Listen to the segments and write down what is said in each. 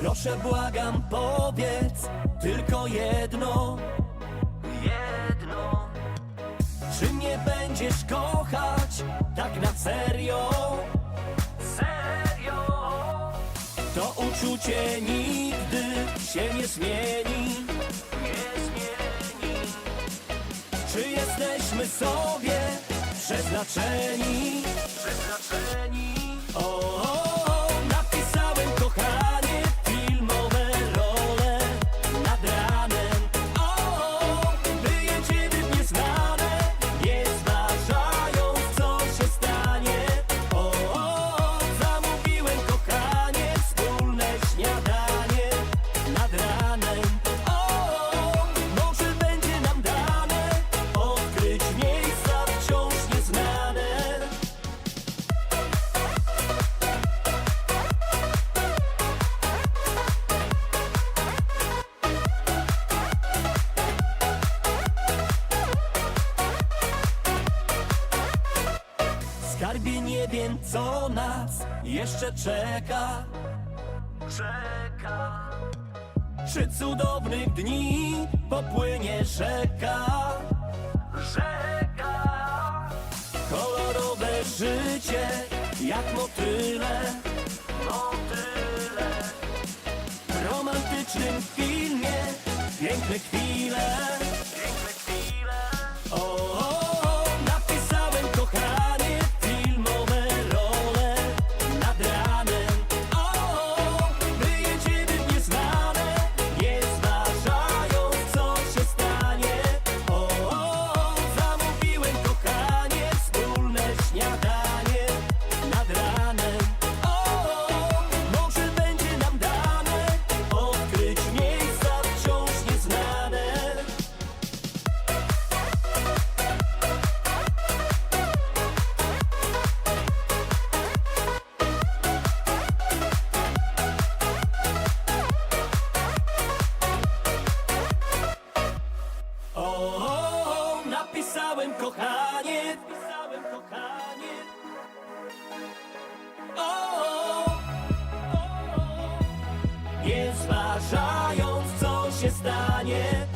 Proszę błagam powiedz tylko jedno. Jedno. Czy mnie będziesz kochać tak na serio? Serio. To uczucie nigdy się nie zmieni. Nie zmieni. Czy jesteśmy sobie przeznaczeni? Przeznaczeni. O, o, Skarbie nie wiem co nas jeszcze czeka. Czeka. Czy cudownych dni popłynie rzeka? Rzeka. Kolorowe życie jak motyle. Motyle. W romantycznym filmie piękne chwile nie zważając co się stanie,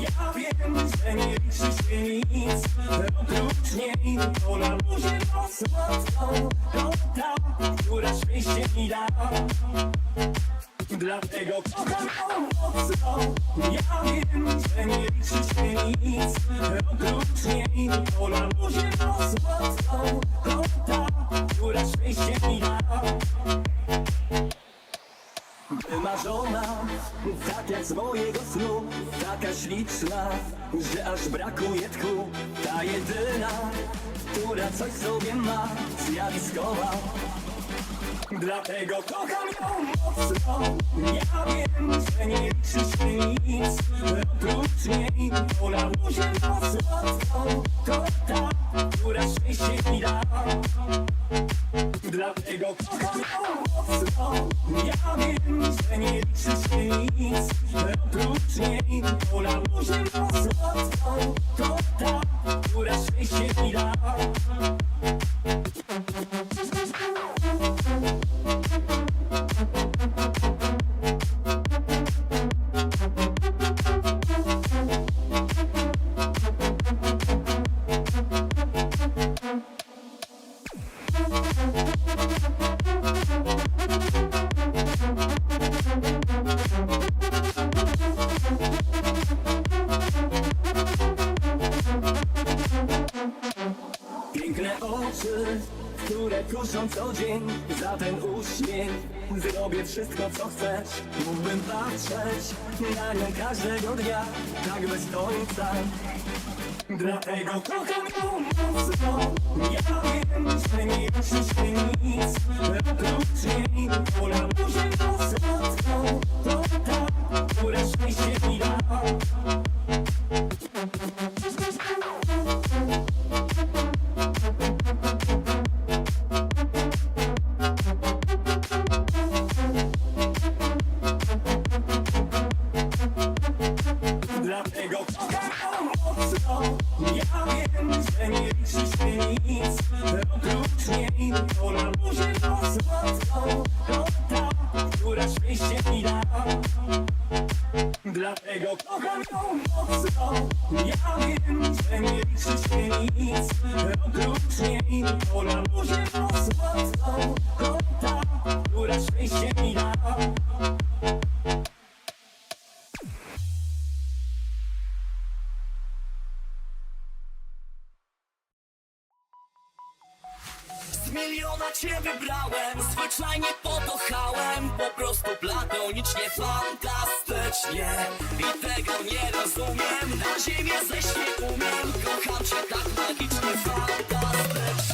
Ja wiem, że nie liczy się nic Oprócz niej to na luzie mocno To ta, która mi da. Dlatego kocham ją mocno. Ja wiem, że nie liczy się nic Oprócz niej to na luzie mocno Że aż brakuje tchu. Ta jedyna, która coś sobie ma Zjawiskowa. Dlatego kocham ją mocno. Ja wiem, że nie liczy się nic Oprócz niej, to na luzie mocno To ta, która szczęście mi da Dlatego ją mocno Ja wiem, że nie liczy się nic Oprócz niej To na luzie mocno To ta, która szczęście mi da co dzień Za ten uśmiech. Zrobię wszystko co chcesz. Mógłbym patrzeć na nią każdego dnia. Tak bez końca. Dlatego kocham ją mocno. Ja wiem, że nie liczy się nic Oprócz niej To na buzie słodką To ta, która szczęście mi da Która mi Z miliona cię wybrałem, zwyczajnie pokochałem Po prostu platonicznie, fantastycznie. I tego nie rozumiem, na ziemię zejść nie umiem. Kocham cię tak magicznie, fantastycznie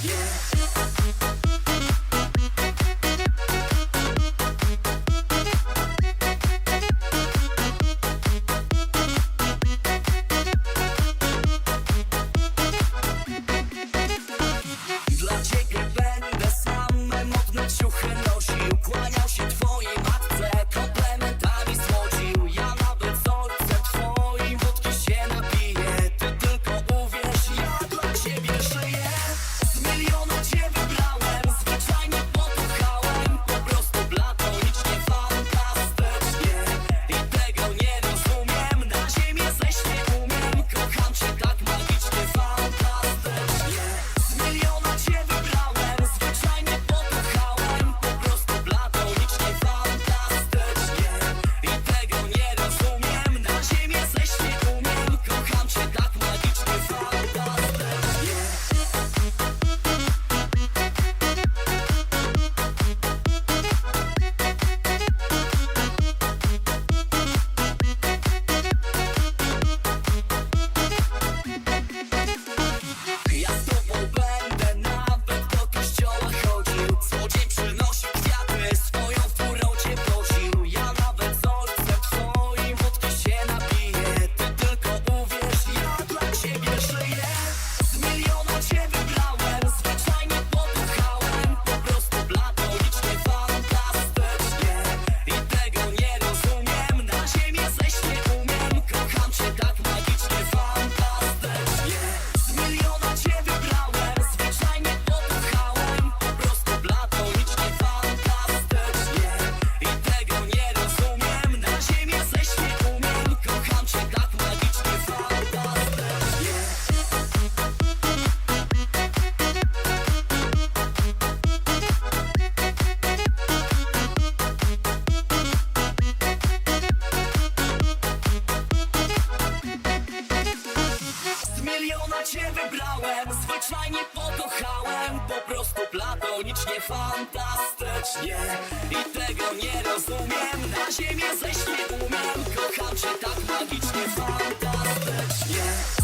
zwyczajnie pokochałem Po prostu platonicznie, fantastycznie. I tego nie rozumiem Na ziemię zejść nie umiem. Kocham cię tak magicznie, fantastycznie.